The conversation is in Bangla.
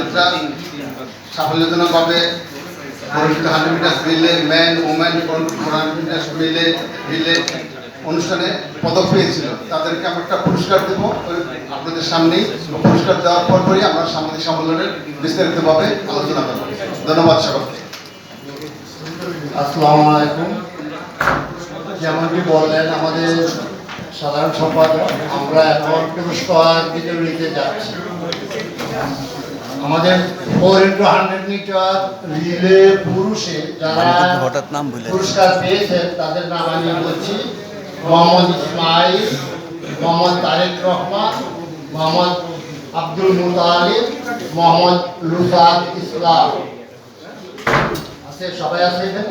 যাত্রা সাফল্যজনকভাবে পরিচিত hundred metre relay man, woman hundred metre relay relay অনুষ্ঠানে পদক পেয়েছিল। তাদেরকে আমরা একটা পুরস্কার দেব আপনাদের সামনেই। পুরস্কার দেওয়ার পর পরই আমরা সামাজিক সম্মেলনের বিস্তারিতভাবে আলোচনা করব। ধন্যবাদ সকলকে। আসসালামু আলাইকুম। যেমনটি বললেন, আমাদের সাধারণ সম্পাদক, আমরা এখন পুরস্কার বিতরণীতে যাচ্ছি। আমাদের four into hundred metre relay পুরুষে যারা হঠাৎ নাম ভুলে পুরস্কার পেয়েছেন তাদের নাম আমি বলছি মোহাম্মদ ইসমাইল মোহাম্মদ তারেক রহমান মোহাম্মদ আব্দুল মুতালিব মোহাম্মদ লুসাদ ইসলাম। আছে সবাই আছে এখানে?